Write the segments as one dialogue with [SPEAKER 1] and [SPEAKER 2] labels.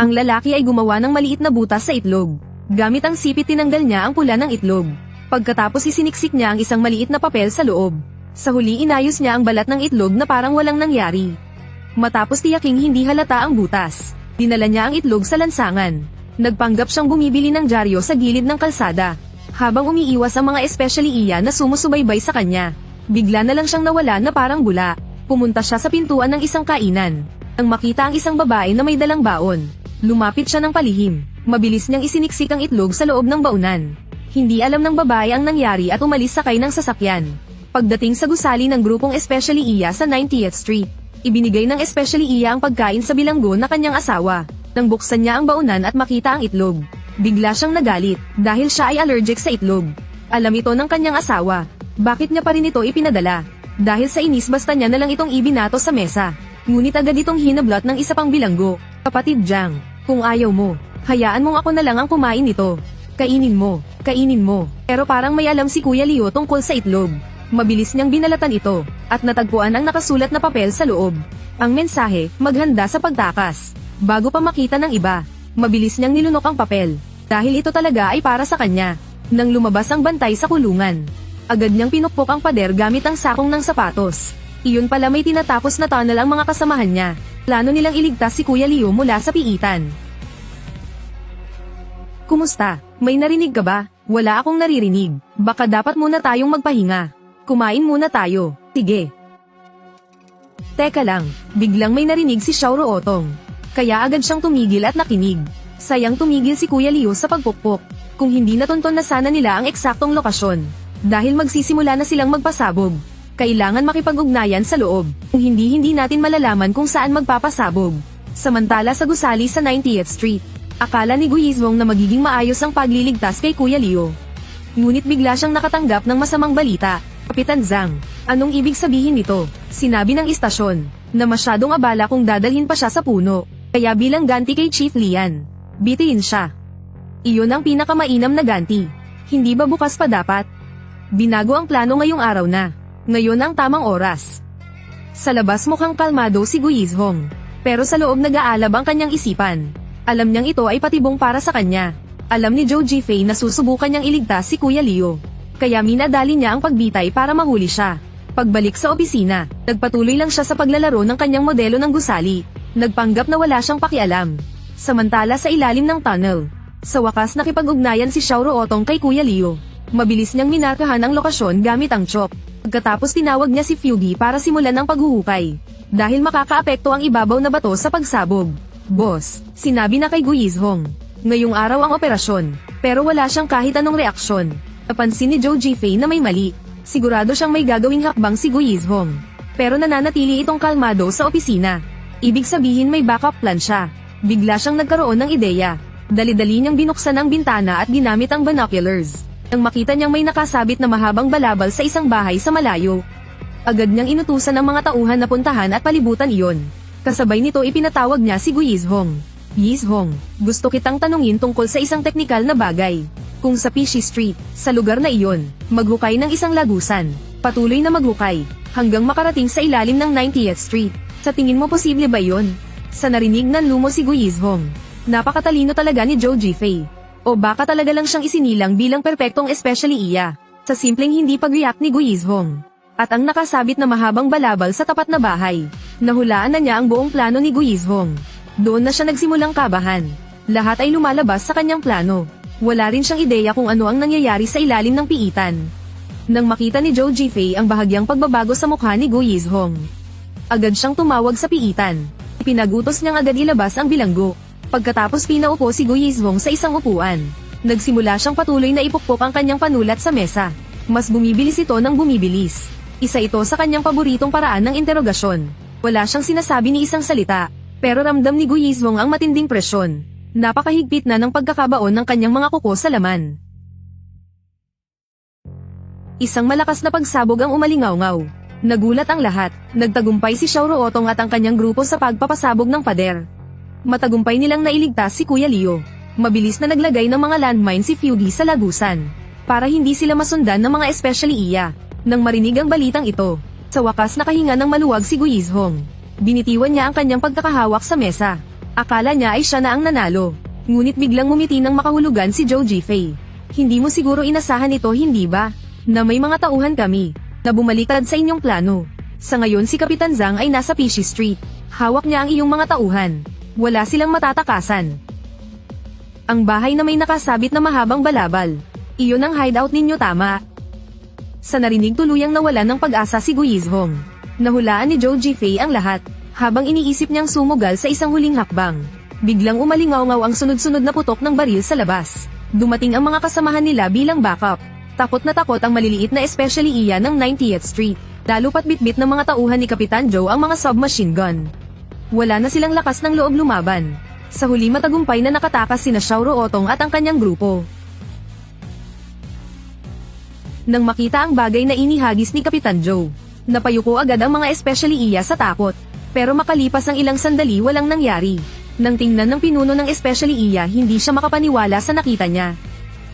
[SPEAKER 1] Ang lalaki ay gumawa ng maliit na butas sa itlog. Gamit ang sipit tinanggal niya ang pula ng itlog. Pagkatapos isiniksik niya ang isang maliit na papel sa loob. Sa huli inayos niya ang balat ng itlog na parang walang nangyari. Matapos tiyaking hindi halata ang butas, dinala niya ang itlog sa lansangan. Nagpanggap siyang bumibili ng dyaryo sa gilid ng kalsada. Habang umiiwas ang mga especially iya na sumusubaybay sa kanya. Bigla na lang siyang nawala na parang bula. Pumunta siya sa pintuan ng isang kainan. Nang makita ang isang babae na may dalang baon. Lumapit siya ng palihim. Mabilis niyang isiniksik ang itlog sa loob ng baunan. Hindi alam ng babae ang nangyari at umalis sakay ng sasakyan. Pagdating sa gusali ng grupong Especially Iya sa 90th Street, ibinigay ng Especially Iya ang pagkain sa bilanggo na kanyang asawa. Nang buksan niya ang baunan at makita ang itlog, bigla siyang nagalit dahil siya ay allergic sa itlog. Alam ito ng kanyang asawa. Bakit niya pa rin ito ipinadala? Dahil sa inis basta niya na lang itong ibinato sa mesa. Ngunit agad itong hinablot ng isa pang bilanggo. Kapatid Jang, kung ayaw mo, hayaan mong ako na lang ang kumain nito. Kainin mo, kainin mo. Pero parang may alam si Kuya Leo tungkol sa itlog. Mabilis niyang binalatan ito, at natagpuan ang nakasulat na papel sa loob. Ang mensahe, maghanda sa pagtakas. Bago pa makita ng iba, mabilis niyang nilunok ang papel. Dahil ito talaga ay para sa kanya. Nang lumabas ang bantay sa kulungan, agad niyang pinukpok ang pader gamit ang sakong ng sapatos. Iyon pala may tinatapos na tunnel ang mga kasamahan niya. Plano nilang iligtas si Kuya Leo mula sa piitan. Kumusta? May narinig ka ba? Wala akong naririnig. Baka dapat muna tayong magpahinga. Kumain muna tayo. Sige. Teka lang, biglang may narinig si Shauro Otong. Kaya agad siyang tumigil at nakinig. Sayang tumigil si Kuya Leo sa pagpukpok. Kung hindi natunton na sana nila ang eksaktong lokasyon. Dahil magsisimula na silang magpasabog. Kailangan makipag-ugnayan sa loob. Kung hindi hindi natin malalaman kung saan magpapasabog. Samantala sa gusali sa 90th Street. Akala ni Guizwong na magiging maayos ang pagliligtas kay Kuya Leo. Ngunit bigla siyang nakatanggap ng masamang balita. Kapitan Zhang, anong ibig sabihin nito? Sinabi ng istasyon, na masyadong abala kung dadalhin pa siya sa puno. Kaya bilang ganti kay Chief Lian, bitiin siya. Iyon ang pinakamainam na ganti. Hindi ba bukas pa dapat? Binago ang plano ngayong araw na. Ngayon ang tamang oras. Sa labas mukhang kalmado si Guizhong. Pero sa loob nag-aalab ang kanyang isipan. Alam niyang ito ay patibong para sa kanya. Alam ni Joe G. Fei na susubukan niyang iligtas si Kuya Leo. Kaya minadali niya ang pagbitay para mahuli siya. Pagbalik sa opisina, nagpatuloy lang siya sa paglalaro ng kanyang modelo ng gusali. Nagpanggap na wala siyang pakialam. Samantala sa ilalim ng tunnel, sa wakas nakipag-ugnayan si Shauro Otong kay Kuya Leo. Mabilis niyang minarkahan ang lokasyon gamit ang chop. Pagkatapos tinawag niya si Fugi para simulan ang paghuhukay. Dahil makakaapekto ang ibabaw na bato sa pagsabog. Boss, sinabi na kay Guizhong. Ngayong araw ang operasyon, pero wala siyang kahit anong reaksyon. Napansin ni Joe G. Fei na may mali. Sigurado siyang may gagawing hakbang si Guizhong. Pero nananatili itong kalmado sa opisina. Ibig sabihin may backup plan siya. Bigla siyang nagkaroon ng ideya. Dali-dali niyang binuksan ang bintana at ginamit ang binoculars. Nang makita niyang may nakasabit na mahabang balabal sa isang bahay sa malayo. Agad niyang inutusan ang mga tauhan na puntahan at palibutan iyon. Kasabay nito ipinatawag niya si Guizhong. Yizhong, gusto kitang tanungin tungkol sa isang teknikal na bagay. Kung sa Pishi Street, sa lugar na iyon, maghukay ng isang lagusan, patuloy na maghukay, hanggang makarating sa ilalim ng 90th Street. Sa tingin mo posible ba yon? Sa narinig ng lumo si Guizhong, napakatalino talaga ni Joe G. O baka talaga lang siyang isinilang bilang perpektong especially iya. Sa simpleng hindi pag-react ni Guizhong. At ang nakasabit na mahabang balabal sa tapat na bahay. Nahulaan na niya ang buong plano ni Guizhong. Doon na siya nagsimulang kabahan. Lahat ay lumalabas sa kanyang plano. Wala rin siyang ideya kung ano ang nangyayari sa ilalim ng piitan. Nang makita ni Joe G. Fei ang bahagyang pagbabago sa mukha ni Gu. Agad siyang tumawag sa piitan. Pinagutos niyang agad ilabas ang bilanggo. Pagkatapos pinaupo si Gu Yizhong sa isang upuan. Nagsimula siyang patuloy na ipukpok ang kanyang panulat sa mesa. Mas bumibilis ito ng bumibilis. Isa ito sa kanyang paboritong paraan ng interogasyon. Wala siyang sinasabi ni isang salita. Pero ramdam ni Gu Yizhong ang matinding presyon. Napakahigpit na ng pagkakabaon ng kanyang mga kuko sa laman. Isang malakas na pagsabog ang umalingaw-ngaw. Nagulat ang lahat, nagtagumpay si Shauro Otong at ang kanyang grupo sa pagpapasabog ng pader. Matagumpay nilang nailigtas si Kuya Leo. Mabilis na naglagay ng mga landmine si Fugi sa lagusan. Para hindi sila masundan ng mga especially iya. Nang marinig ang balitang ito, sa wakas nakahinga ng maluwag si Guizhong. Binitiwan niya ang kanyang pagkakahawak sa mesa. Akala niya ay siya na ang nanalo. Ngunit biglang ngumiti ng makahulugan si Joe G. Fei. Hindi mo siguro inasahan ito hindi ba? Na may mga tauhan kami. Na bumaliktad sa inyong plano. Sa ngayon si Kapitan Zhang ay nasa Pishi Street. Hawak niya ang iyong mga tauhan. Wala silang matatakasan. Ang bahay na may nakasabit na mahabang balabal. Iyon ang hideout ninyo tama. Sa narinig tuluyang nawalan ng pag-asa si Guizhong. Nahulaan ni Joe G. Fei ang lahat, habang iniisip niyang sumugal sa isang huling hakbang. Biglang umalingaw-ngaw ang sunod-sunod na putok ng baril sa labas. Dumating ang mga kasamahan nila bilang backup. Takot na takot ang maliliit na especially iya ng 90th Street. Lalo pat bitbit ng mga tauhan ni Kapitan Joe ang mga submachine gun. Wala na silang lakas ng loob lumaban. Sa huli matagumpay na nakatakas sina Shaoro Otong at ang kanyang grupo. Nang makita ang bagay na inihagis ni Kapitan Joe, napayuko agad ang mga especially iya sa takot. Pero makalipas ang ilang sandali walang nangyari. Nang tingnan ng pinuno ng especially iya hindi siya makapaniwala sa nakita niya.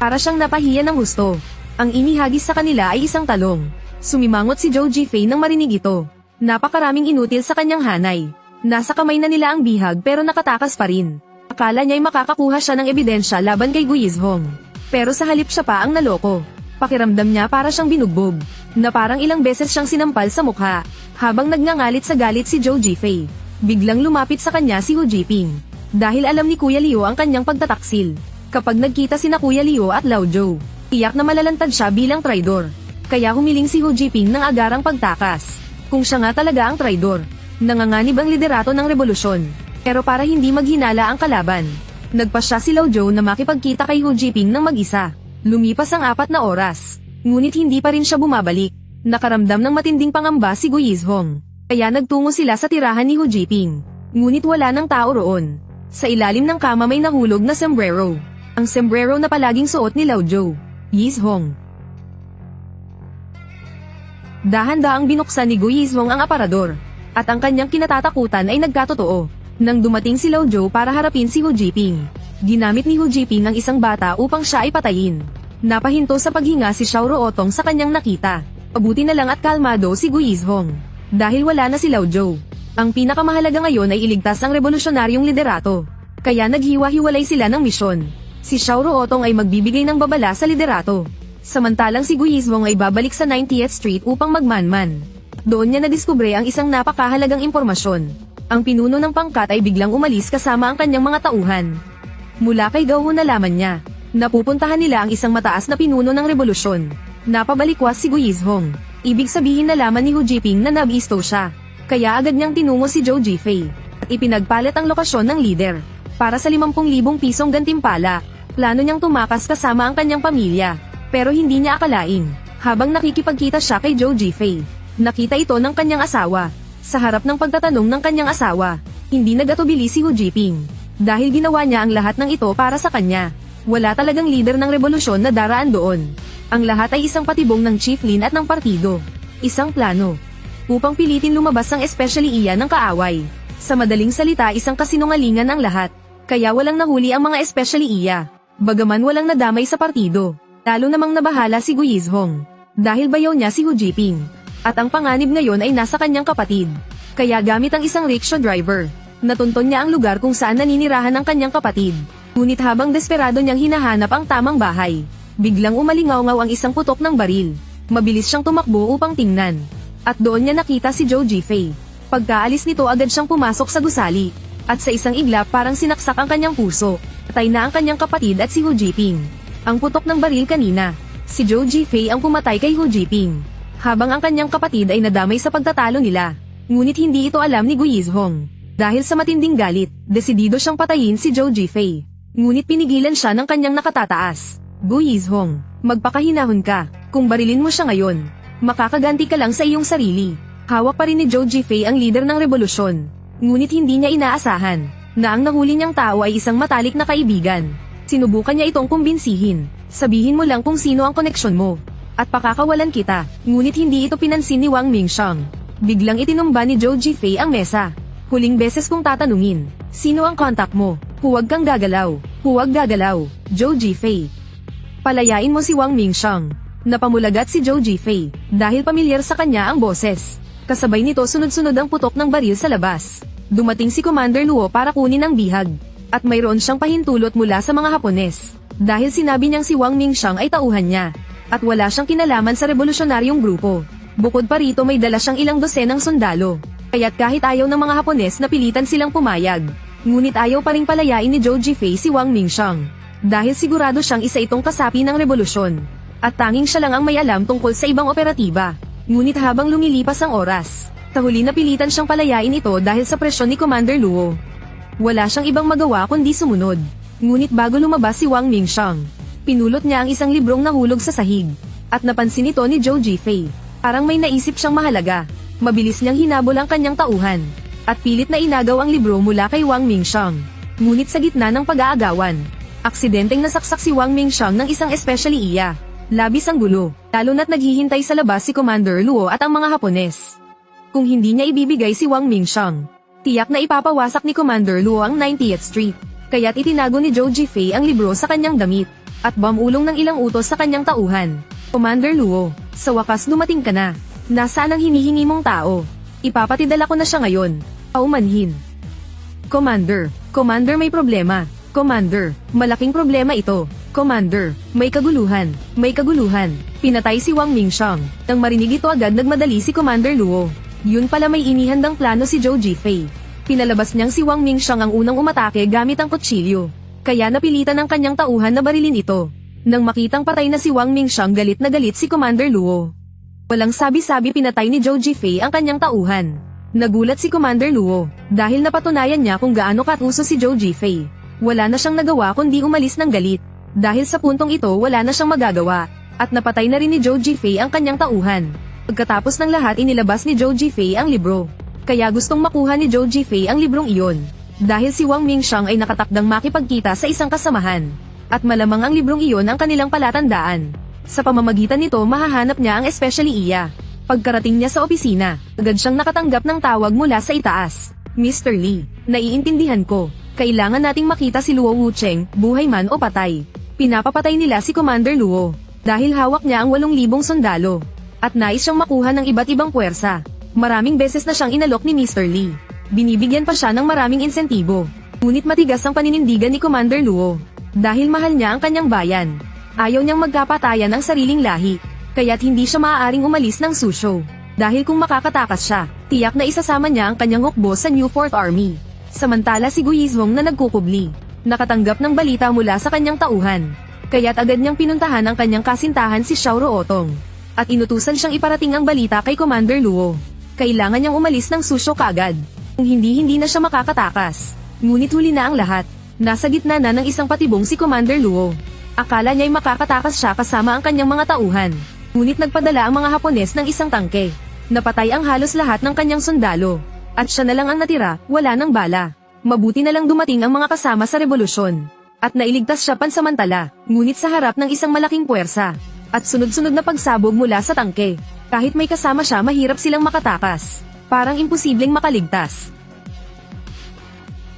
[SPEAKER 1] Para siyang napahiya ng gusto. Ang inihagis sa kanila ay isang talong. Sumimangot si Joe G. Fei nang marinig ito. Napakaraming inutil sa kanyang hanay. Nasa kamay na nila ang bihag pero nakatakas pa rin. Akala niya'y makakakuha siya ng ebidensya laban kay Guizhong. Pero sa halip siya pa ang naloko. Pakiramdam niya para siyang binugbog, na parang ilang beses siyang sinampal sa mukha, habang nagngangalit sa galit si Joe G. Fei. Biglang lumapit sa kanya si Hu Jiping. Dahil alam ni Kuya Leo ang kanyang pagtataksil. Kapag nagkita sina Kuya Leo at Lao Joe, tiyak na malalantad siya bilang traidor. Kaya humiling si Hu Jiping ng agarang pagtakas. Kung siya nga talaga ang traidor, nanganganib ang liderato ng revolusyon. Pero para hindi maghinala ang kalaban, nagpa siya si Lao Joe na makipagkita kay Hu Jiping ng mag-isa. Lumipas ang apat na oras, ngunit hindi pa rin siya bumabalik. Nakaramdam ng matinding pangamba si Guizhong. Kaya nagtungo sila sa tirahan ni Hu Jiping. Ngunit wala ng tao roon. Sa ilalim ng kama may nahulog na sombrero. Ang sombrero na palaging suot ni Lao Joe. Yizhong. Dahan-daang binuksan ni Guizhong ang aparador. At ang kanyang kinatatakutan ay nagkatotoo. Nang dumating si Lao Joe para harapin si Hu Jiping. Ginamit ni Hu Jiping ang isang bata upang siya ay patayin. Napahinto sa paghinga si Shaoro Otong sa kanyang nakita. Pabuti na lang at kalmado si Guizhong. Dahil wala na si Lao Joe. Ang pinakamahalaga ngayon ay iligtas ang revolusyonaryong liderato. Kaya naghiwa-hiwalay sila ng misyon. Si Shaoro Otong ay magbibigay ng babala sa liderato. Samantalang si Guizhong ay babalik sa 90th Street upang magmanman. Doon niya nadiskubre ang isang napakahalagang impormasyon. Ang pinuno ng pangkat ay biglang umalis kasama ang kanyang mga tauhan. Mula kay Gao nalaman niya, napupuntahan nila ang isang mataas na pinuno ng revolusyon. Napabalikwas si Guizhong. Ibig sabihin nalaman ni Hu Jiping na nabisto siya. Kaya agad niyang tinungo si Zhou Jifei. At ipinagpalit ang lokasyon ng leader. Para sa 50,000 pisong gantimpala. Plano niyang tumakas kasama ang kanyang pamilya. Pero hindi niya akalain. Habang nakikipagkita siya kay Zhou Jifei. Nakita ito ng kanyang asawa. Sa harap ng pagtatanong ng kanyang asawa, hindi nagatubili si Hu Jiping. Dahil ginawa niya ang lahat ng ito para sa kanya. Wala talagang leader ng revolusyon na daraan doon. Ang lahat ay isang patibong ng chief lin at ng partido. Isang plano. Upang pilitin lumabas ang especially iya ng kaaway. Sa madaling salita isang kasinungalingan ang lahat. Kaya walang nahuli ang mga especially iya. Bagaman walang nadamay sa partido. Lalo namang nabahala si Guizhong. Dahil bayaw niya si Hu Jiping. At ang panganib ngayon ay nasa kanyang kapatid. Kaya gamit ang isang rickshaw driver. Natunton niya ang lugar kung saan naninirahan ang kanyang kapatid. Ngunit habang desperado niyang hinahanap ang tamang bahay, biglang umalingaw-ngaw ang isang putok ng baril. Mabilis siyang tumakbo upang tingnan. At doon niya nakita si Joe Jifei. Pagkaalis nito agad siyang pumasok sa gusali. At sa isang iglap parang sinaksak ang kanyang puso. Patay na ang kanyang kapatid at si Hu Jiping. Ang putok ng baril kanina. Si Joe Jifei ang pumatay kay Hu Jiping. Habang ang kanyang kapatid ay nadamay sa pagtatalo nila. Ngunit hindi ito alam ni Guizhong. Dahil sa matinding galit, desidido siyang patayin si Joe Jifei. Ngunit pinigilan siya ng kanyang nakatataas. Guizhong, magpakahinahon ka. Kung barilin mo siya ngayon, makakaganti ka lang sa iyong sarili. Hawak pa rin ni Joe Jifei ang leader ng revolusyon. Ngunit hindi niya inaasahan na ang nahuli niyang tao ay isang matalik na kaibigan. Sinubukan niya itong kumbinsihin. Sabihin mo lang kung sino ang koneksyon mo. At pakakawalan kita. Ngunit hindi ito pinansin ni Wang Mingxiang. Biglang itinumba ni Joe Jifei ang mesa. Huling beses kong tatanungin, sino ang kontak mo? Huwag kang gagalaw. Huwag gagalaw. Joe Jifei. Palayain mo si Wang Mingxiang. Napamulagat si Joe Jifei dahil pamilyar sa kanya ang boses. Kasabay nito sunod-sunod ang putok ng baril sa labas. dumating si Commander Luo para kunin ang bihag. At mayroon siyang pahintulot mula sa mga Hapones. Dahil sinabi niyang si Wang Mingxiang ay tauhan niya. At wala siyang kinalaman sa revolusyonaryong grupo. Bukod pa rito may dala siyang ilang dosenang sundalo. Kaya't kahit ayaw ng mga Hapones na pilitan silang pumayag. Ngunit ayaw pa ring palayain ni Zhou Jifei si Wang Mingxiang. Dahil sigurado siyang isa itong kasapi ng revolusyon. At tanging siya lang ang may alam tungkol sa ibang operatiba. Ngunit habang lumilipas ang oras, tahuli na pilitan siyang palayain ito dahil sa presyon ni Commander Luo. Wala siyang ibang magawa kundi sumunod. Ngunit bago lumabas si Wang Mingxiang, pinulot niya ang isang librong nahulog sa sahig. At napansin ito ni Zhou Jifei. Parang may naisip siyang mahalaga. Mabilis niyang hinabol ang kanyang tauhan. At pilit na inagaw ang libro mula kay Wang Mingxiang. Ngunit sa gitna ng pag-aagawan, aksidenteng nasaksak si Wang Mingxiang ng isang especially iya. Labis ang gulo, lalo na't naghihintay sa labas si Commander Luo at ang mga Hapones. Kung hindi niya ibibigay si Wang Mingxiang, tiyak na ipapawasak ni Commander Luo ang 90th Street. Kaya't itinago ni Zhou Jifei ang libro sa kanyang damit, at bamulong ng ilang utos sa kanyang tauhan. Commander Luo, sa wakas dumating ka na. Nasaan ang hinihingi mong tao? Ipapatidala ko na siya ngayon. Paumanhin. Commander, Commander may problema. Commander, malaking problema ito. Commander, may kaguluhan, may kaguluhan. Pinatay si Wang Mingxiang. Nang marinig ito agad nagmadali si Commander Luo. Yun pala may inihandang plano si Zhou Jifei. Pinalabas niyang si Wang Mingxiang ang unang umatake gamit ang kutsilyo. Kaya napilitan ng kanyang tauhan na barilin ito. Nang makitang patay na si Wang Mingxiang galit na galit si Commander Luo. Walang sabi-sabi pinatay ni Zhou Jifei ang kanyang tauhan. Nagulat si Commander Luo, dahil napatunayan niya kung gaano katuso si Zhou Jifei. Wala na siyang nagawa kundi umalis ng galit. Dahil sa puntong ito wala na siyang magagawa, at napatay na rin ni Zhou Jifei ang kanyang tauhan. Pagkatapos ng lahat inilabas ni Zhou Jifei ang libro. Kaya gustong makuha ni Zhou Jifei ang librong iyon. Dahil si Wang Mingxiang ay nakatakdang makipagkita sa isang kasamahan. At malamang ang librong iyon ang kanilang palatandaan. Sa pamamagitan nito mahahanap niya ang especially iya. Pagkarating niya sa opisina, agad siyang nakatanggap ng tawag mula sa itaas. Mr. Lee, naiintindihan ko. Kailangan nating makita si Luo Wucheng, buhay man o patay. Pinapapatay nila si Commander Luo. Dahil hawak niya ang 8,000 sundalo. At nais siyang makuha ng iba't ibang puwersa. Maraming beses na siyang inalok ni Mr. Lee. Binibigyan pa siya ng maraming insentibo. Ngunit matigas ang paninindigan ni Commander Luo. Dahil mahal niya ang kanyang bayan. Ayaw niyang magkapatayan ang sariling lahi. Kaya't hindi siya maaaring umalis ng susyo. Dahil kung makakatakas siya, tiyak na isasama niya ang kanyang hukbo sa New Fourth Army. Samantala si Guizhong na nagkukubli. Nakatanggap ng balita mula sa kanyang tauhan. Kaya't agad niyang pinuntahan ang kanyang kasintahan si Xiaoro Otong. At inutusan siyang iparating ang balita kay Commander Luo. Kailangan niyang umalis ng susyo kaagad. Kung hindi hindi na siya makakatakas. Ngunit huli na ang lahat. Nasa gitna na ng isang patibong si Commander Luo. Akala niya'y makakatakas siya kasama ang kanyang mga tauhan. Ngunit nagpadala ang mga Hapones ng isang tangke. Napatay ang halos lahat ng kanyang sundalo. At siya na lang ang natira, wala ng bala. Mabuti na lang dumating ang mga kasama sa revolusyon. At nailigtas siya pansamantala, ngunit sa harap ng isang malaking puwersa. At sunod-sunod na pagsabog mula sa tangke. Kahit may kasama siya mahirap silang makatakas. Parang imposibleng makaligtas.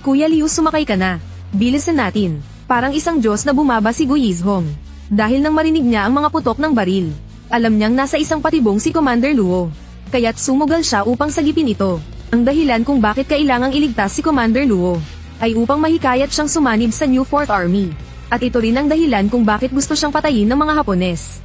[SPEAKER 1] Kuya Liu sumakay ka na. Bilisan natin. Parang isang Diyos na bumaba si Guizhong. Dahil nang marinig niya ang mga putok ng baril. Alam niyang nasa isang patibong si Commander Luo. Kaya't sumugal siya upang sagipin ito. Ang dahilan kung bakit kailangang iligtas si Commander Luo ay upang mahikayat siyang sumanib sa New Fourth Army. At ito rin ang dahilan kung bakit gusto siyang patayin ng mga Hapones.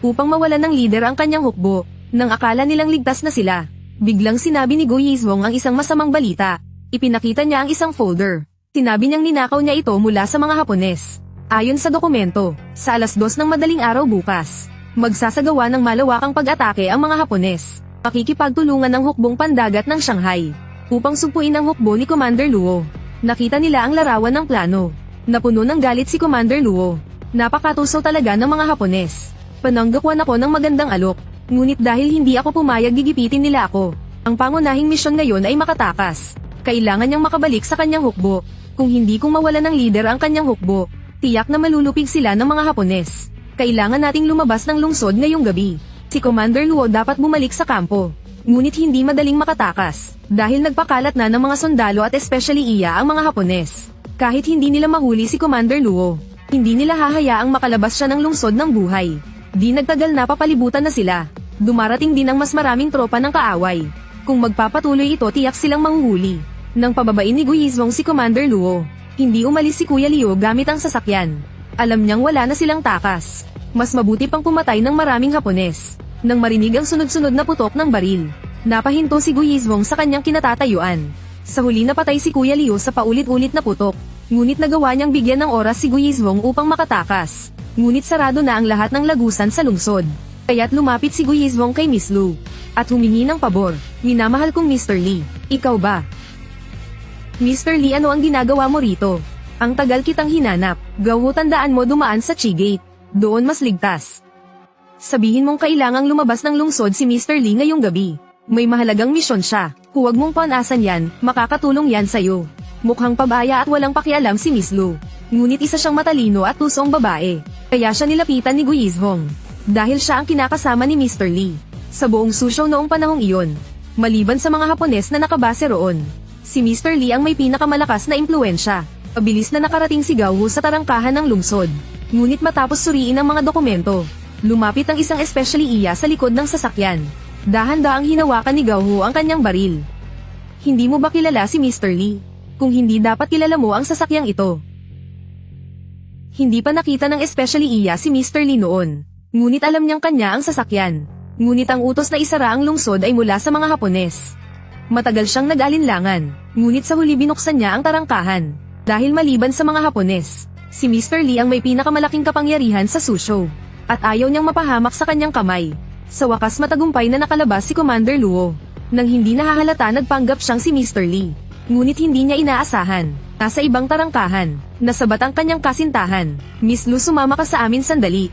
[SPEAKER 1] Upang mawalan ng leader ang kanyang hukbo, nang akala nilang ligtas na sila. Biglang sinabi ni Go Yizhong ang isang masamang balita. Ipinakita niya ang isang folder. Sinabi niyang ninakaw niya ito mula sa mga Hapones. Ayon sa dokumento, sa alas dos ng madaling araw bukas, magsasagawa ng malawakang pag-atake ang mga Hapones. Makikipagtulungan ng hukbong pandagat ng Shanghai upang sumpuin ang hukbo ni Commander Luo. Nakita nila ang larawan ng plano. Napuno ng galit si Commander Luo. Napakatuso talaga ng mga Hapones. Pananggakwan ako ng magandang alok. Ngunit dahil hindi ako pumayag gigipitin nila ako. Ang pangunahing misyon ngayon ay makatakas. Kailangan niyang makabalik sa kanyang hukbo. Kung hindi kong mawala ng leader ang kanyang hukbo, tiyak na malulupig sila ng mga Hapones. Kailangan nating lumabas ng lungsod ngayong gabi. Si Commander Luo dapat bumalik sa kampo. Ngunit hindi madaling makatakas, dahil nagpakalat na ng mga sundalo at especially iya ang mga Hapones. Kahit hindi nila mahuli si Commander Luo, hindi nila hahayaang makalabas siya ng lungsod ng buhay. Di nagtagal na papalibutan na sila. Dumarating din ang mas maraming tropa ng kaaway. Kung magpapatuloy ito tiyak silang manghuhuli. Nang pababain ni Guizhong si Commander Luo, hindi umalis si Kuya Liu gamit ang sasakyan. Alam niyang wala na silang takas. Mas mabuti pang pumatay ng maraming Hapones. Nang marinig ang sunod-sunod na putok ng baril, napahinto si Guizhong sa kanyang kinatatayuan. Sa huli napatay si Kuya Liu sa paulit-ulit na putok. Ngunit nagawa niyang bigyan ng oras si Guizhong upang makatakas. Ngunit sarado na ang lahat ng lagusan sa lungsod. Kaya't lumapit si Guizhong kay Miss Lu. At humingi ng pabor. Minamahal kong Mr. Lee. Ikaw ba? Mr. Lee ano ang ginagawa mo rito? Ang tagal kitang hinanap. Gawo tandaan mo dumaan sa Chigate. Doon mas ligtas. Sabihin mong kailangang lumabas ng lungsod si Mr. Lee ngayong gabi. May mahalagang misyon siya. Huwag mong panasan yan, makakatulong yan sa'yo. Mukhang pabaya at walang pakialam si Miss Lu. Ngunit isa siyang matalino at tusong babae. Kaya siya nilapitan ni Guizhong. Dahil siya ang kinakasama ni Mr. Lee. Sa buong susyaw noong panahong iyon. Maliban sa mga Hapones na nakabase roon. Si Mr. Lee ang may pinakamalakas na impluensya. Pabilis na nakarating si Gao sa tarangkahan ng lungsod. Ngunit matapos suriin ang mga dokumento, lumapit ang isang especially iya sa likod ng sasakyan. Dahan-daang hinawakan ni Gao ang kanyang baril. Hindi mo ba kilala si Mr. Lee? Kung hindi dapat kilala mo ang sasakyang ito. Hindi pa nakita ng especially iya si Mr. Lee noon. Ngunit alam niyang kanya ang sasakyan. Ngunit ang utos na isara ang lungsod ay mula sa mga Hapones. Matagal siyang nag-alinlangan, ngunit sa huli binuksan niya ang tarangkahan. Dahil maliban sa mga Hapones, si Mr. Lee ang may pinakamalaking kapangyarihan sa susyo. At ayaw niyang mapahamak sa kanyang kamay. Sa wakas matagumpay na nakalabas si Commander Luo. Nang hindi nahahalata nagpanggap siyang si Mr. Lee. Ngunit hindi niya inaasahan. Nasa ibang tarangkahan, nasabat ang kanyang kasintahan. Miss Lu sumama ka sa amin sandali.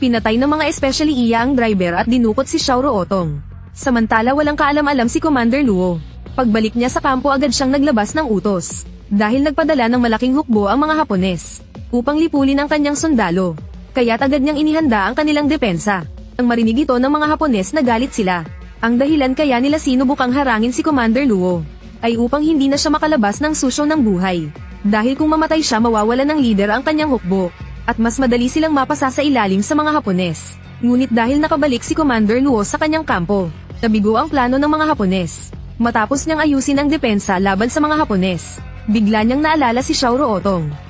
[SPEAKER 1] Pinatay ng mga especially iya ang driver at dinukot si Xiaoro Otong. Samantala walang kaalam-alam si Commander Luo. Pagbalik niya sa kampo agad siyang naglabas ng utos. Dahil nagpadala ng malaking hukbo ang mga Hapones. Upang lipulin ang kanyang sundalo. Kaya't agad niyang inihanda ang kanilang depensa. Ang marinig ito ng mga Hapones nagalit sila. Ang dahilan kaya nila sinubukang harangin si Commander Luo. Ay upang hindi na siya makalabas ng susyo ng buhay. Dahil kung mamatay siya mawawala ng leader ang kanyang hukbo. At mas madali silang mapasa sa ilalim sa mga Hapones. Ngunit dahil nakabalik si Commander Luo sa kanyang kampo, nabigo ang plano ng mga Hapones. Matapos niyang ayusin ang depensa laban sa mga Hapones, bigla niyang naalala si Xiaoro Otong.